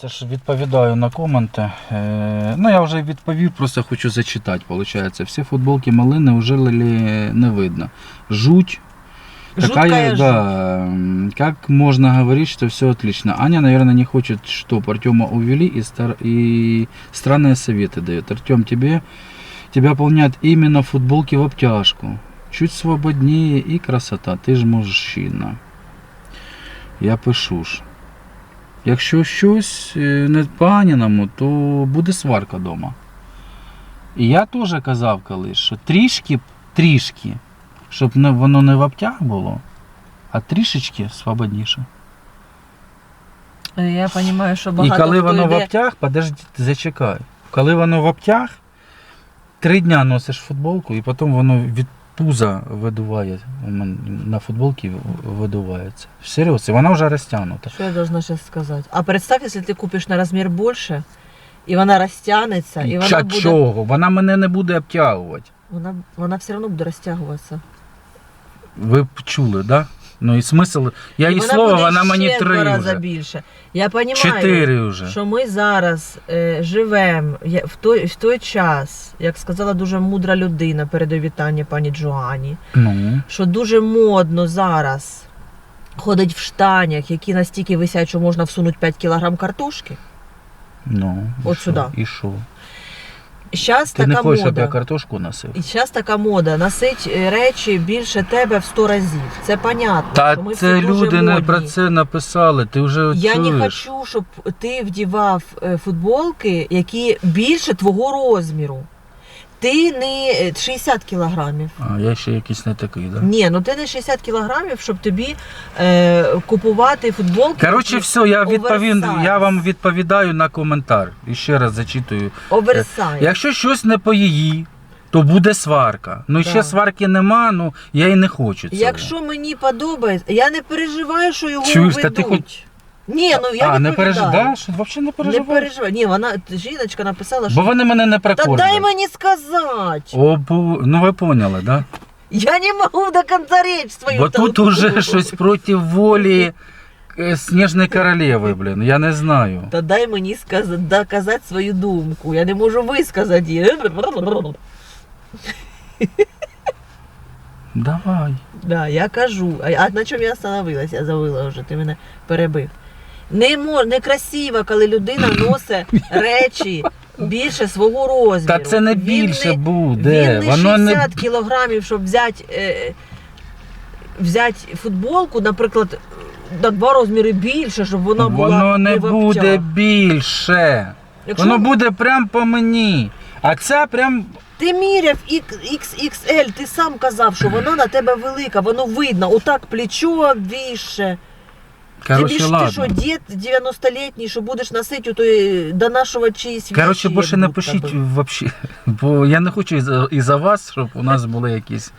це ж відповідаю на коменти. Е, ну я вже відповів, просто хочу зачитати. Получається, всі футболки малини вже не видно. Жуть. Жуткая да, м, как можно говорить, что все отлично? Аня, наверное, не хочет, чтобы Артема увели и, стар- и странные советы дает. Артем, тебе, тебя полнят именно футболки в обтяжку. Чуть свободнее и красота. Ти ж мужчина. Я пишу ж. Якщо щось е, не по-аніному, то буде сварка вдома. І я теж казав колись, що трішки, трішки, щоб воно не в обтяг було, а трішечки свободніше. Я розумію, що багато. І коли воно в обтяг, подожди, зачекай. Коли воно в обтяг, три дня носиш футболку, і потім воно від пуза видуває. У мене на футболці видувається. Серйозно, вона вже розтягнута. Що я должна зараз сказати? А представь, якщо ти купиш на розмір більше, і вона розтягнеться, і вона Ча буде... чого? Вона мене не буде обтягувати. Вона, вона все одно буде розтягуватися. Ви б чули, да? Ну і смисл. Я І їй слово, буде вона мені ще в два три рази вже. більше. Я розумію, Чотири вже. що ми зараз е, живемо в той, в той час, як сказала дуже мудра людина передаю вітання пані Джоані, Ну, що дуже модно зараз ходить в штанях, які настільки висять, що можна всунути 5 кілограм картошки. ну. і От що? сюди. І що? Зараз Ти не така хочеш, щоб я мода. картошку носив? І зараз така мода носить е, речі більше тебе в 100 разів. Це понятно. Та що ми це дуже люди не модні. про це написали. Ти вже Я чуєш. не хочу, щоб ти вдівав е, футболки, які більше твого розміру. Ти не е, 60 кілограмів. А, я ще якийсь не такий, да? Ні, ну ти не 60 кілограмів, щоб тобі е, купувати футболки. Коротше, все, я відповім, оверсайз. я вам відповідаю на коментар. І ще раз зачитую. Оверсайз. Якщо щось не по її, то буде сварка. Ну Да. ще сварки нема, ну я і не хочу цього. Якщо мені подобається, я не переживаю, що його Чуєш, та ведуть. ти хоч- Ні, ну я а, не переживаєш? Взагалі не Не переживай. Ні, вона жіночка написала, що Бо вони мене не та дай мені сказати. О, бу- ну ви поняли, да? Я не можу до кінця річ свою. Бо тут уже щось проти волі е, Сніжної королеви, блін. Я не знаю. Та дай мені сказати, доказати свою думку. Я не можу висказати її. Давай. Да, я кажу. А, на чому я остановилась? Я забула вже, ти мене перебив. Не мож, некрасиво, коли людина носить речі більше свого розміру. Та це не Він більше не- буде. Він не Воно 60 не кілограмів, щоб взяти, е, взяти футболку, наприклад, на два розміри більше, щоб вона була воно не буде більше. Якщо Воно буде прям по мені. А ця прям. ти міряв XXL, ти сам казав, що вона на тебе велика, воно видно, отак плечо більше. Короче, Тобі ж ладно. ти що, дід 90-літній, що будеш носити, то й донашувати чиїсь вещи, Коротше, більше не пишіть взагалі. Бо я не хочу із-за із вас, щоб у нас були якісь.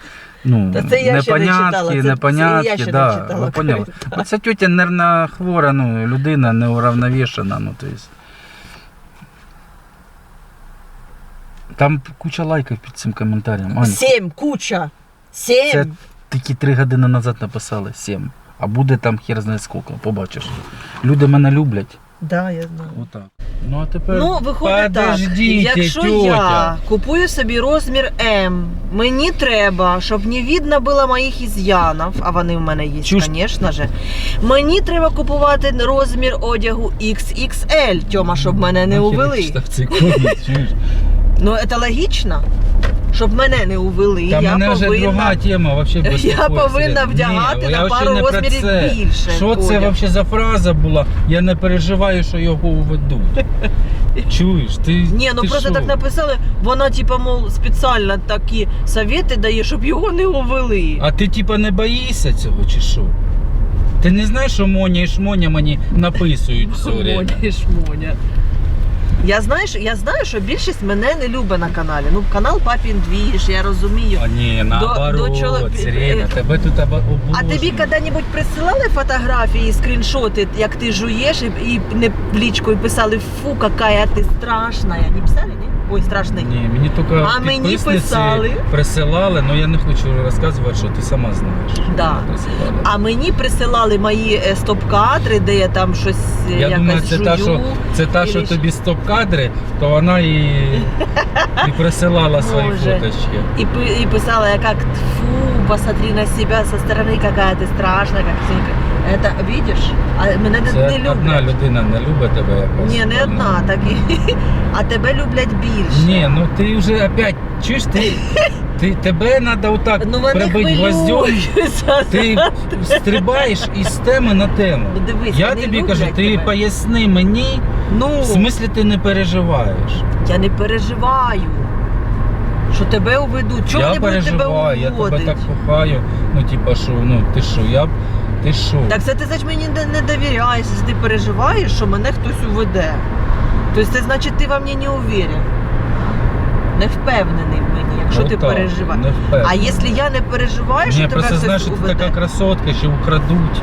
Ну, Та це я ще не читала, непонятки, це- це непонятки, ще не да, читала, ви поняли. Бо тетя нервна хвора, ну, людина неуравновішена, ну, то есть. Там куча лайків під цим коментарем. Аня, Сім, куча. Сім. Це такі три години назад написали сім. А буде там хер знає скільки, побачиш. Люди мене люблять. Да, я знаю. Отак. Ну а тепер. Ну, виходить так. Подождіть, Якщо тьотя. я купую собі розмір М, мені треба, щоб не видно було моїх із'янів, а вони в мене є, Чуєш? звісно ж. Мені треба купувати розмір одягу XXL, Тьома, щоб мене не Нахер увели. я читав цей комент, чуєш? Ну, це логічно. Щоб мене не увели, Та я мене вже друга повинна. тема вообще Я повинна вдягати Ні, на я пару про розмірів це. більше. Що це вообще за фраза була? Я не переживаю, що його уведуть. Чуєш? Ти, Ні, ну ти просто що? так написали, вона, типа, мов, спеціально такі совєти дає, щоб його не увели. А ти типа не боїшся цього чи що? Ти не знаєш, що Моня і Шмоня мені написують все время? Моня і шмоня. Я знаю, що- я знаю, що більшість мене не любить на каналі. Ну, канал Папін Двіж, я розумію. А ні, наоборот, до чолові- Сирена, е, тебе тут оба- А тобі коли-небудь присилали фотографії, скріншоти, як ти жуєш, і, і не плічкою писали, фу, яка ти страшна. Не писали, ні? Ой, страшний. Ні, мені тільки А мені підписниці писали. присилали, але я не хочу розказувати, що ти сама знаєш. що Да. мені присилали. А мені присилали мої е, стоп-кадри, де я там щось е, Я якось думаю, це жую. та, що це та, що Ілі- тобі стоп-кадри, то вона і, і присилала свої Може. фоточки. И, пы- и писала я как фу, посмотри на себя со стороны, какая ты страшная, как ты. Это видишь? А мене не, Це не одна людина не любить тебе якось. Ні, не одна, так і а тебе люблять більше. Ні, ну ти вже опять, чуєш, ти, ти тебе треба отак ну вони прибити хвилюються. Ти стрибаєш із теми на тему. Ну дивись, Я вони тобі люблять кажу, ти тебе. поясни мені, ну, в смислі ти не переживаєш. я не переживаю. Що тебе уведуть? Чого я вони будуть тебе переживаю, я тебе уводити? так кохаю. Ну, типа, що, ну ти що, я б- ти що? Так це ти значить мені не, не довіряєш, якщо ти переживаєш, що мене хтось уведе. Тобто це значить ти во мені не уверен. Не впевнений в мені, якщо ти так, переживаєш. А якщо я не переживаю, що Ні, тебе просто хтось знаєш, що ти така красотка, що украдуть.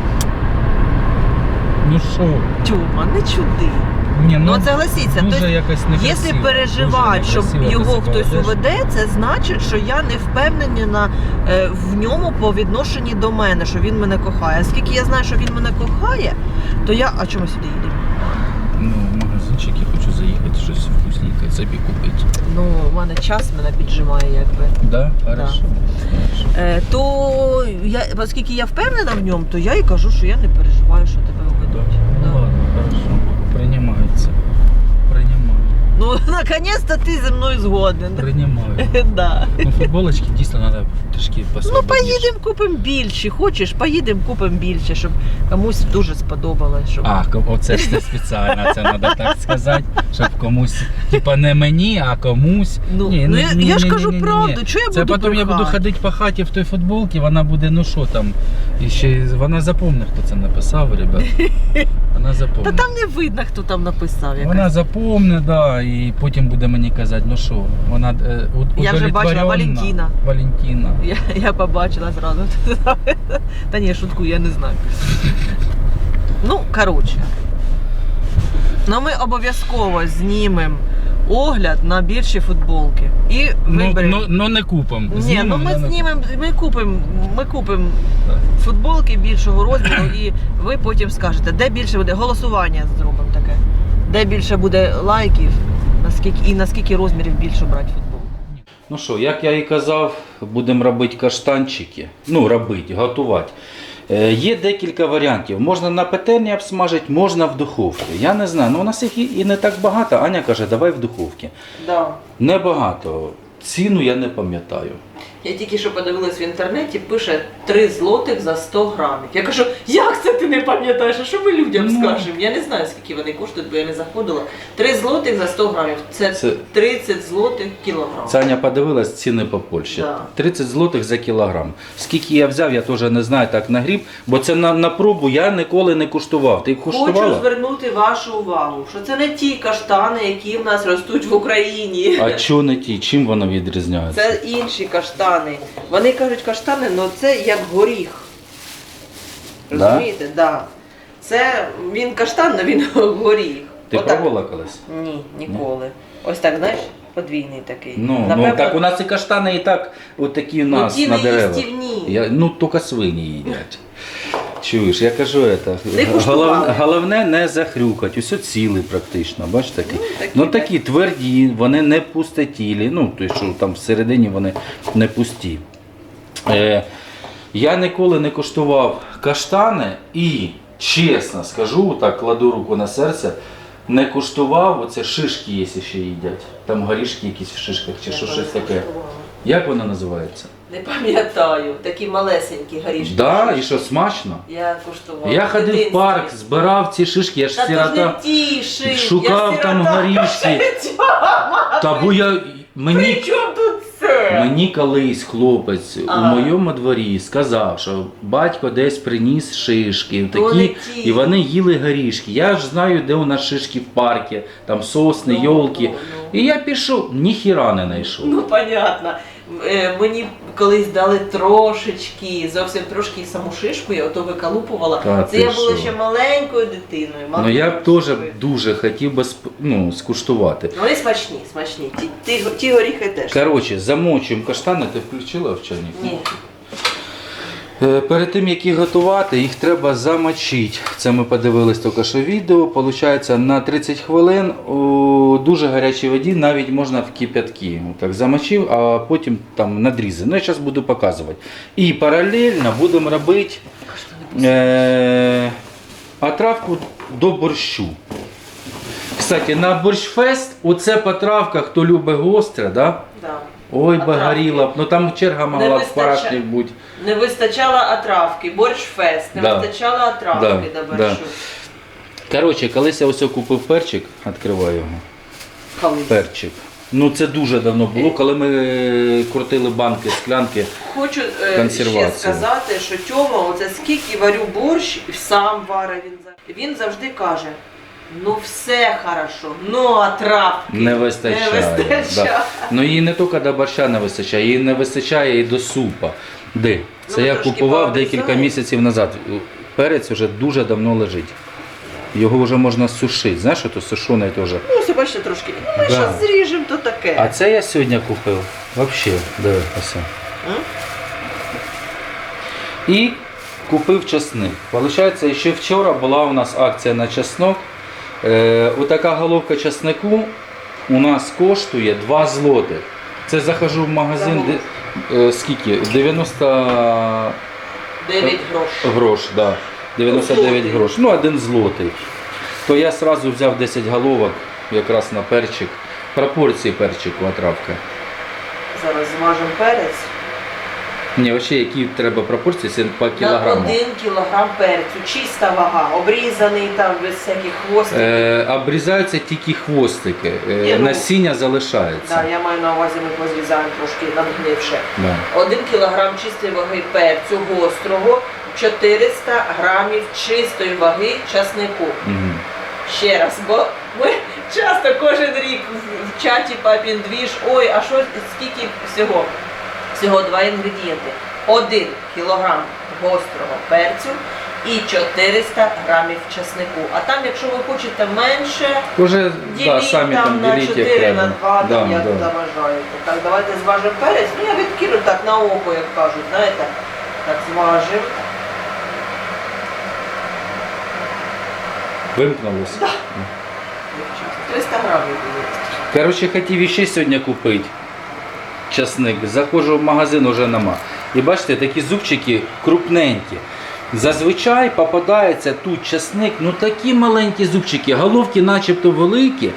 Ну що? Тьома, не чуди. Ні, Ну, ну, согласіться, дуже тобто, якось некрасиво. якщо переживати, дуже некрасиво його ти себе хтось ведеш. уведе, це значить, що я не впевнена е, в ньому по відношенні до мене, що він мене кохає. А скільки я знаю, що він мене кохає, то я. А чому сюди їдемо? Ну, в магазинчик я хочу заїхати, щось вкусненьке собі купити. Ну, у мене час мене піджимає, якби. Да? Хорошо. Хорошо. Е, то я, оскільки я впевнена в ньому, то я і кажу, що я не переживаю, що тебе Да. уведуть. Ну Да. ладно, хорошо. Приймається. Приймаю. Ну, наконець-то ти зі мною згоден. Приймаю. Да. Ну, футболочки дійсно треба трішки Ну, посвободніше. поїдемо купимо більше. Хочеш, поїдемо купимо більше, щоб комусь дуже сподобалось. Щоб... А, ко- оце ж ти спеціально, це треба так сказати, щоб комусь, типа не мені, а комусь. Ну, Ні, ну ні, я, ні, я ж ні, кажу ні, ні, ні. правду, що я Це буду потім я буду брехати? ходити по хаті в той футболці, вона буде, ну що там. І ще й- вона запомне, хто це написав, ребят. Вона Та там не видно, хто там написав. Якась. Вона заповне, да, і потім буде мені казати, ну що, вона е, у- Я вже бачила удовлетворенна. Валентина. Валентина. Я, я побачила зразу. Та ні, шутку, я не знаю. Ну, коротше. Ну, ми обов'язково знімемо огляд на більші футболки. І Ну, виберемо. ну, ну не купом. Ні, ну ми знімемо, ми купимо, ми купимо футболки більшого розміру, і ви потім скажете, де більше буде голосування зробимо таке. Де більше буде лайків, наскільки і наскільки розмірів більше брати футболку. Ну що, як я і казав, будемо робити каштанчики. Ну, робити, готувати. Е, Є декілька варіантів. Можна на петельні обсмажити, можна в духовці. Я не знаю, ну у нас їх і і не так багато. Аня каже, давай в духовці. Да. Небагато. Ціну я не пам'ятаю. Я тільки що подивилась в інтернеті, пише 3 злотих за 100 грамів. Я кажу, як це ти не пам'ятаєш? А що ми людям Ну. скажемо? Я не знаю, скільки вони коштують, бо я не заходила. 3 злотих за 100 грамів. Це, Це- 30 злотих кілограм. Це Аня подивилась ціни по Польщі. Да. 30 злотих за кілограм. Скільки я взяв, я теж не знаю так на гріб, бо це на, на пробу я ніколи не куштував. Ти Хочу куштувала? звернути вашу увагу, що це не ті каштани, які в нас ростуть в Україні. А чого не ті? Чим воно відрізняється? Це інші каштани. Вони кажуть каштани, але це як горіх. Да? Розумієте? Да. Це він каштан, але він горіх. Ти Отак. пробувала колись? Ні, ніколи. Ось так, знаєш, подвійний такий. Ну, Напевно, ну так у нас і каштани і так от такі у ну, нас на деревах. їстівні. Я, ну, тільки свині їдять. Чуєш, я кажу, это, Не куштували. головне, головне не захрюкати. Усе цілий практично, бачиш такі. Ну, такі, Ну так. такі тверді, вони не пустотілі, ну, то що там всередині вони не пусті. Е, я ніколи не коштував каштани і, чесно скажу, так кладу руку на серце, не коштував оце шишки, є ще їдять. Там горішки якісь в шишках чи що щось таке. Як воно називається? Не пам'ятаю, такі малесенькі горішки. Да, і що смачно? Я куштувала. Я ходив в парк, збирав ці шишки, я ж Та то ж сирота. ті шишки, шукав я там сирота. горішки. Та бо я При мені, чому тут це? мені колись хлопець у моєму дворі сказав, що батько десь приніс шишки, То такі, ті. і вони їли горішки. Я ж знаю, де у нас шишки в парку, там сосни, Ну, йолки. ну, ну. І я пішов, ніхіра не знайшов. Ну, понятно. Е, Мені колись дали трошечки, зовсім трошки саму шишку, я ото викалупувала. Та Це ти я була що? ще маленькою дитиною. Ну я б теж дуже хотів би сп- ну, скуштувати. Вони смачні, смачні. Ті, ті, ті горіхи теж. Коротше, замочуємо каштани, ти включила в чайник? Ні. Е, Перед тим як їх готувати, їх треба замочити. Це ми подивились тільки що відео. Получається на 30 хвилин у дуже гарячій воді, навіть можна в кип'ятки. Так замочив, а потім там надрізи. Ну я зараз буду показувати. І паралельно будемо робити е, отравку до борщу. Кстати, на борщфест оце потравка, хто любить гостре, да? Да. Ой, би горіла б. Ну там черга могла в парашник бути. Не вистачало отравки, борщ фест, не Да. вистачало отравки Да, до борщу. Коротше, колись я ось купив перчик, відкриваю його. Колись. Перчик. Ну це дуже давно було, коли ми е, крутили банки, склянки. Хочу е, ще сказати, що Тьома, оце скільки варю борщ, сам варить він за- Він завжди каже: ну все хорошо, ну а травки Не вистачає. Не вистачає. Да. Ну її не тільки до борща не вистачає, її не вистачає і до супа. Де? Це Ну, я купував декілька місяців назад. Перець вже дуже давно лежить. Його вже можна сушити. Знаєш, що то сушений теж. Ну, все бачите трошки. Ну, ми Да. зараз зріжемо, то таке. А це я сьогодні купив. Взагалі, диви, ось. І купив часник. Получається, ще вчора була у нас акція на чеснок. Е, отака головка часнику у нас коштує 2 злотих. Це захожу в магазин, де, е, скільки? 90 9 грош. грош, да. 99 Злотий. Ну, один злотий. То я одразу взяв 10 головок якраз на перчик. Пропорції перчику отравка. Зараз змажемо перець. Ні, взагалі, які треба пропорції, це по На кілограму. 1 кілограм перцю, чиста вага, обрізаний там без всяких хвостиків. Е, обрізаються тільки хвостики, е, Ні, ну, насіння залишається. Да, я маю на увазі, ми позрізаємо трошки надгнивше. Да. 1 кілограм чистої ваги перцю гострого, 400 грамів чистої ваги часнику. Мгм. Ще раз, бо ми часто кожен рік в чаті папін двіж, ой, а що скільки всього? Всього два інгредієнти. 1 кілограм гострого перцю і 400 грамів часнику. А там, якщо ви хочете менше, Уже да, діліть самі там, там на діліть 4 як на треба. 2, там, Да, як да. заважаєте. Так, давайте зважимо перець. Ну, я відкину так на око, як кажуть, знаєте. Так, зважимо. Вимкнулося. Дівчата, 300 грамів буде. Коротше, хотів іще сьогодні купити часник. Заходжу в магазин, уже нема. І бачите, такі зубчики крупненькі. Зазвичай попадається тут часник, ну такі маленькі зубчики, головки начебто великі.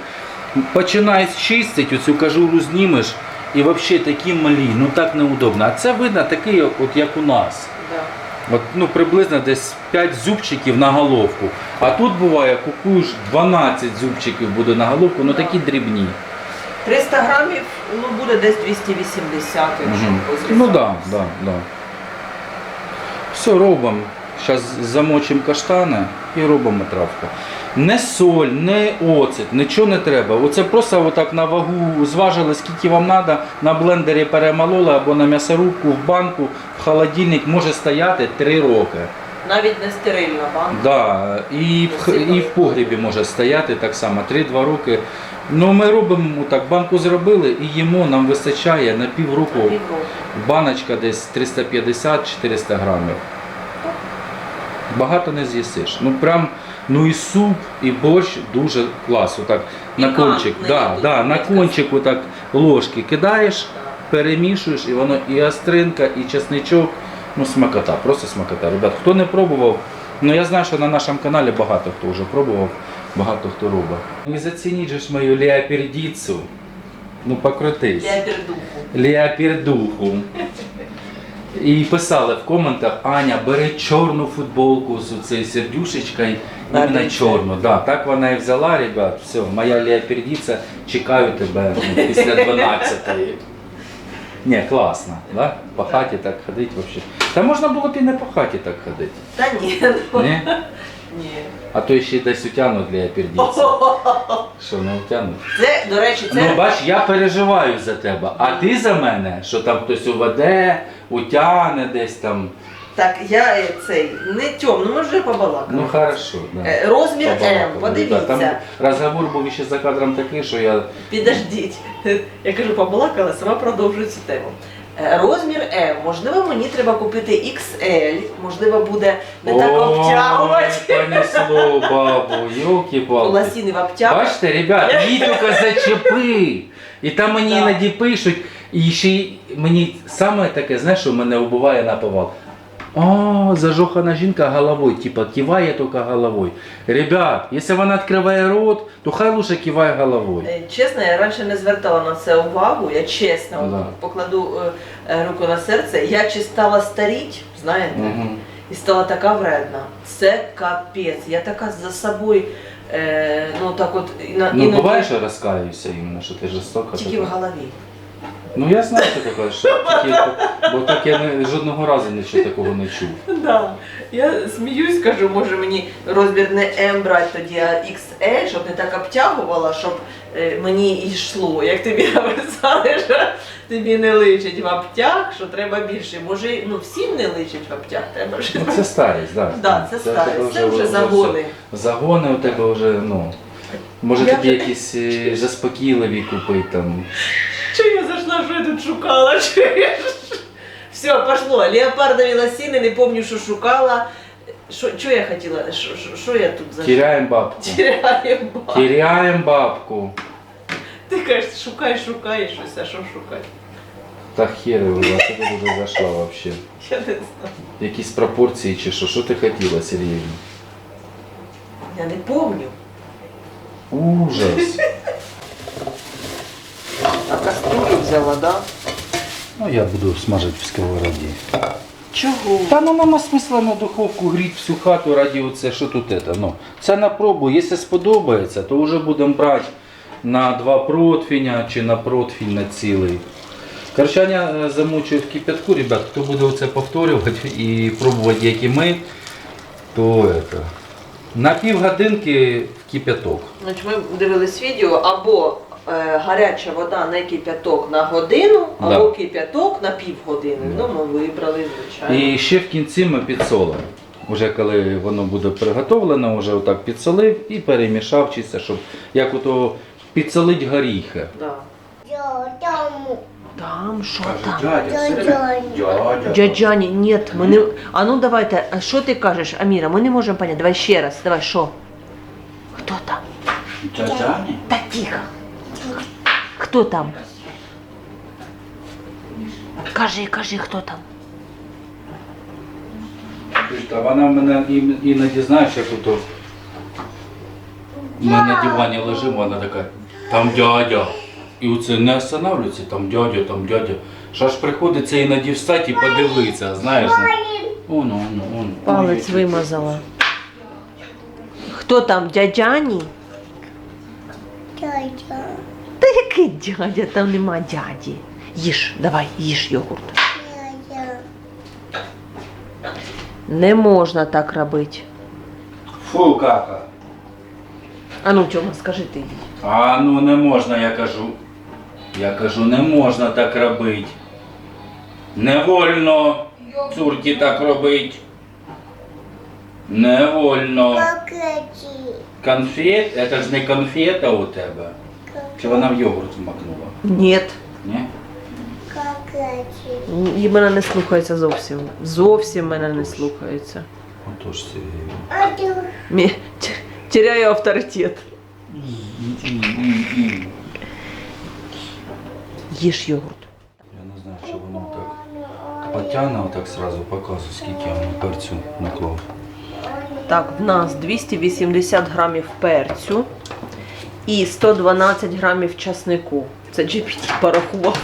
Починаєш чистити, оцю кажуру знімеш і взагалі такі малі, ну так неудобно. А це видно такий, от як у нас. Да. От, ну, приблизно десь 5 зубчиків на головку. А тут буває, купуєш 12 зубчиків буде на головку, ну такі дрібні. 300 грамів, ну буде десь 280, якщо Мгм. позрізати. Ну так, да, да, да. Все робимо. Зараз замочимо каштани і робимо травку. Не соль, не оцет, нічого не треба. Оце просто отак на вагу зважили, скільки вам треба, на блендері перемололи або на м'ясорубку, в банку, в холодильник може стояти 3 роки. Навіть не стерильна банка. Да, і в, х- і в погрібі може стояти так само, 3-2 роки. Ну, ми робимо так, банку зробили і їмо, нам вистачає на півроку. Баночка десь 350-400 грамів. Багато не з'їсиш. Ну прям, ну і суп, і борщ дуже класно. Так, на кончик, да, да, на кончику так ложки кидаєш, перемішуєш, і воно і остринка, і чесничок. Ну, смакота, просто смакота. Ребят, хто не пробував, ну я знаю, що на нашому каналі багато хто вже пробував, багато хто робить. Не зацініть же ж мою леопердіцу. Ну покрутись. Я пердуху. Леопердуху. І писали в коментах, Аня, бери чорну футболку з цією сердюшечкою, На іменно чорну. Да, так вона і взяла, ребят. Все, моя леопердіця, чекаю тебе ну, після 12-ї. Ні, класно, да? По хаті так ходити взагалі. Та можна було б і не по хаті так ходити. Та ні. Ні? Ні. А то ще й десь утягнуть для леопердіця. Що не втягнуть? Це, до речі, це. Ну бач, я переживаю за тебе, а ти за мене, що там хтось уведе, утягне десь там. Так, я е, цей не тьом, ну ми вже побалакали. Ну хорошо, да. Е, Розмір М, Побалакали, да. Там подивіться. розговор був ще за кадром такий, що я. Підождіть. Я кажу, побалакала, сама продовжую цю тему. Е, Розмір М. Можливо, мені треба купити XL, можливо, буде не так обтягувати. Понесло бабу, йоки бабу. Лосіни в обтяг. Бачите, ребят, тільки зачепи. І там мені іноді пишуть, і ще й мені саме таке, знаєш, що мене вбиває на повал. О, зажохана жінка головою, типа киває тільки головою. Ребят, якщо вона відкриває рот, то хай лучше киває головою. Е, Чесно, я раніше не звертала на це увагу. Я чесно Да. покладу е, е, руку на серце. Я чи стала старіть, знаєте, Угу. і стала така вредна. Це капець. Я така за собою, е, ну так от і на Ну, іноді буває, що розкаюся іменно, що ти жорстока. тільки така. в голові. Ну я знаю, що таке, що тільки, бо так я не, жодного разу нічого такого не чув. Да. Я сміюсь, кажу, може мені розмір не М брати тоді, а XL, щоб не так обтягувала, щоб е, мені йшло. Як тобі написали, що тобі не личить в обтяг, що треба більше. Може, ну всім не личить в обтяг, треба ж. Ну це старість, так. Да, це старість, це вже загони. Загони у тебе вже, ну. Може Я тобі вже- якісь е, заспокійливі купити там. Чи я зайшла, що я тут шукала? Чуєш? Все, пошло. Леопардові лосіни, не пам'ятаю, що шукала. Що, що я хотіла? Що, що, що я тут за Теряємо бабку. Теряємо баб. Теряємо бабку. Ти кажеш, шукай, шукай щось, а що шукати? Та хер його, а що ти туди зайшла взагалі? Я не знаю. Якісь пропорції чи що? Що ти хотіла, Сергій? Я не помню. Ужас. А кастрюлю взяла, да? Ну я буду смажити в сковороді. Чого? Та ну нема смисла на духовку гріти всю хату раді оце, що тут это. Ну, це на пробу. Якщо сподобається, то вже будемо брати на два противня чи на противень на цілий. Короче, Аня е, в кипятку, ребят, хто буде оце повторювати і пробувати, як і ми, то это, на півгодинки в кипяток. Значить, ми дивились відео або гаряча вода не кип'яток на годину, Да. або кип'яток на півгодини. Да. Ну, ми вибрали, звичайно. І ще в кінці ми підсолимо. Уже коли воно буде приготовлено, вже отак підсолив і перемішав чисто, щоб як ото підсолить горіхи. Да. Там, що Дядя, Дядя. Дяджані, ні, ми не. А ну давайте, а що ти кажеш, Аміра? Ми не можемо поняти. Давай ще раз, давай, що? Хто там? Дядя? Та тихо. Хто там? Кажи, кажи, хто там. Та вона мене іноді знаєш, як ото ми на дивані лежимо, вона така, там дядя. І оце не останавливається, там дядя, там дядя. Що аж приходиться іноді встати і подивитися, знаєш. ну. Оно, оно, оно. Палець Ой, вимазала. Хто там, дядяні? Дядя. Який дядя, там нема дяді. Їж, давай, їж йогурт. Не можна так робити. Фу, кака. А ну, Тьома, скажи ти їй. А ну не можна, я кажу. Я кажу, не можна так робити. Не вольно цурки так робити. Не вольно. Конфет? Це ж не конфета у тебе. Чи вона в йогурт вмакнула? Ні. Ні? І мене не слухається зовсім. Зовсім мене не слухається. Отож Сергій. Мі- Теряю авторитет. Їж йогурт. Я не знаю, чи воно так потягне отак сразу показує, скільки я воно перцю наклав. Так, в нас 280 грамів перцю і 112 грамів часнику. Це GPT порахував.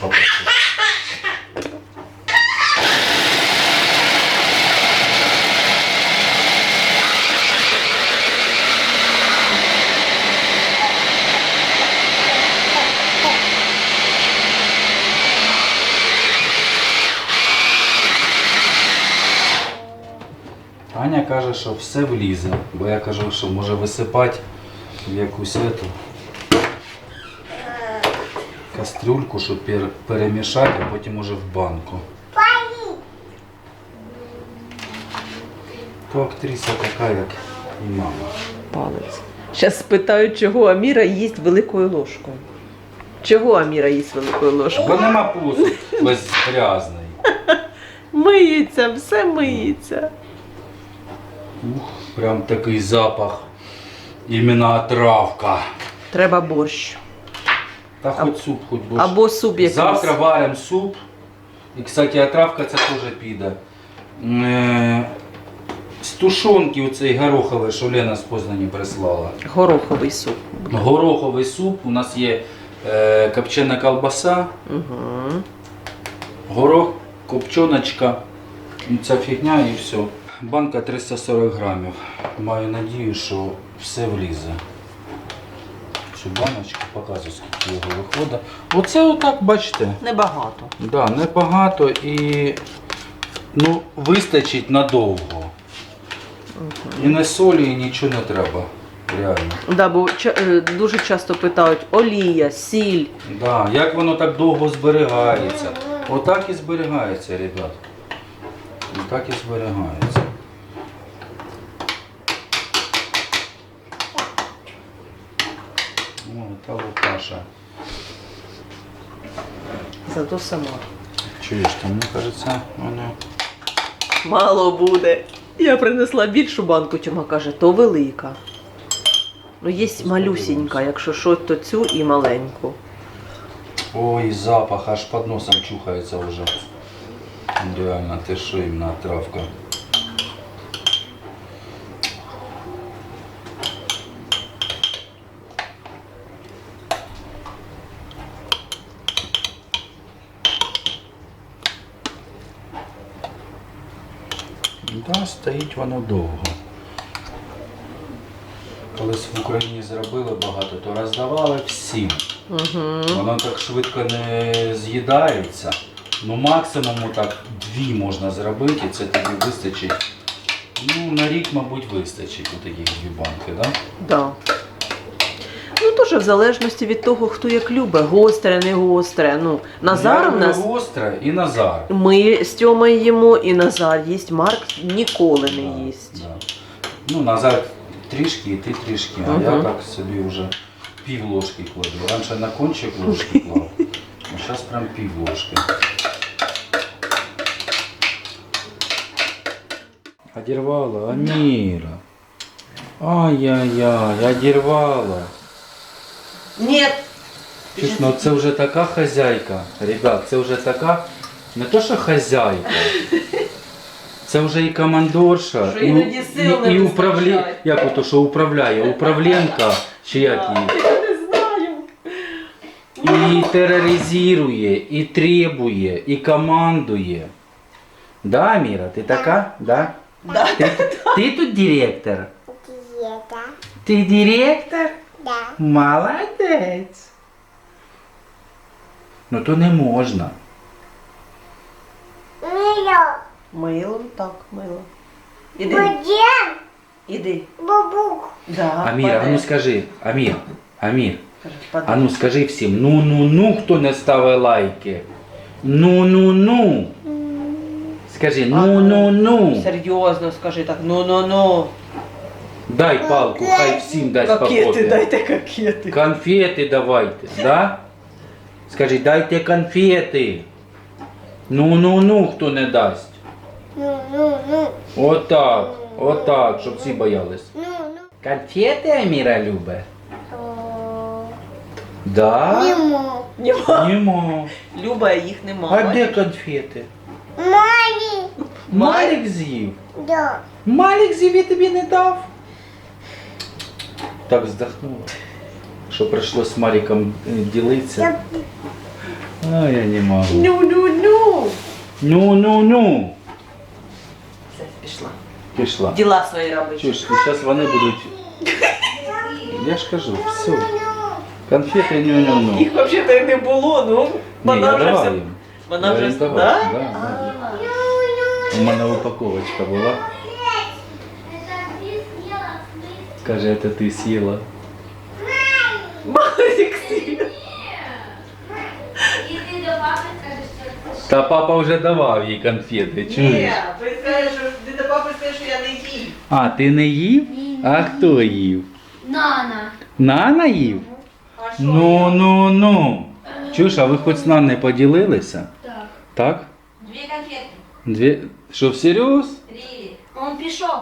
Попрошу. Аня каже, що все влізе, бо я кажу, що може висипати в якусь эту кастрюльку, щоб пер- перемішати, а потім уже в банку. То актриса така, як і мама. Палець. Зараз спитають, чого Аміра їсть великою ложкою. Чого Аміра їсть великою ложкою? Бо нема посуд весь грязний. Миється, все миється. Ух, прям такий запах. Іменно травка. Треба борщ. Та хоч суп, хоч борщ. Або суп якийсь. Завтра варимо суп. І, кстати, отравка це теж піде. Е, З тушонки оцей гороховий, що Лена з Познані прислала. Гороховий суп. Гороховий суп. У нас є е, копчена колбаса, Угу. горох, копчоночка. Ця фігня і все. Банка 340 грамів. Маю надію, що все влізе. Цю баночку показую, скільки його виходить. Оце отак, бачите. Небагато. Да, небагато і ну, вистачить надовго. І на солі і нічого не треба. Реально. Да, бо е, дуже часто питають олія, сіль. Да, як воно так довго зберігається? Отак і зберігається, ребят. Отак і зберігається. О, та Лукаша. Зато сама. Чуєш, там, мені кажеться, воно. Мало буде. Я принесла більшу банку, Тьома каже, то велика. Ну, є малюсінька, якщо що, то цю і маленьку. Ой, запах аж под носом чухается уже. Реально, ты что, именно травка. Да, стоїть воно довго. Колись в Україні зробили багато, то роздавали всім. Угу. Воно так швидко не з'їдається. Ну максимум так дві можна зробити, і це тобі вистачить. Ну, на рік, мабуть, вистачить у таких дві банки, да? Да. Ну, в залежності від того, хто як любить, гостре, не гостре. Ну, Назар в нас. гостре і Назар. Ми з Тьомою їмо і Назар їсть. Марк ніколи не їсть. да. Ну, Назар трішки і ти трішки, а я Мгм. так собі вже пів ложки кладу. Раніше на кончик ложки клав, а зараз прям пів ложки. Одірвала, Аміра. Ай-яй-яй, одірвала. Ні. Чуєш, ну це вже така хазяйка. Ребят, це вже така, не то що хазяйка. Це вже і командорша, Що і, іноді сил не і, і управлі... вистачає. як ото, що управляє, управлінка, чи як її. Я не знаю. І тероризує, і требує, і командує. Да, Міра, ти така? Да? Да. Ти, ти тут директор? Диета. Ти директор? Да. Молодець. Ну то не можна. Мило. Мило, так, мило. Іди, Будем. іди. Бабук. Да, Амір, а паде. ну скажи, Амір, Амір, Каже, паде. а ну скажи всім, ну ну ну, хто не ставить лайки. Ну ну ну. Скажи, ну ну ну. Серйозно скажи так, ну-ну-ну. Дай палку, хай всім дасть по Кокети, попі. дайте кокети. Конфети давайте, да? Скажи, дайте конфети. Ну ну ну, хто не дасть. Ну, ну, ну. Отак, отак, щоб всі боялись. Ну, ну. Конфети Аміра? О, Да? Нема. Нема. Люба, їх нема. А де конфети? Мали. Малик з'їв. Да. Малик з'їв і тобі не дав. Так вздохнула. Що прийшлось з Мариком е, ділитися. Я А я не можу. Ну-ну-ну. Ну, ну, ну. Все, пішла. Пішла. Діла свої робить. Чуєш, зараз вони будуть. Я ж кажу, все. Конфети ню-ню-ну. Їх взагалі не було, ну. Ні, я давав все. їм. Вона Я вже їм да? давав, да, да. У мене упаковочка була. Ти ти до папи скажеш, що це Та папа вже давав їй конфети, чуєш? ви скажете, що ти до папи скажеш, що я не їм. А, ти не їв? А хто їв? Нана. Нана їв? А що? Ну, ну, ну. Чуєш, а ви хоч з Наною поділилися? Так. Так? Дві конфетки. Дві. Що, всерйоз? Три. Он пішов.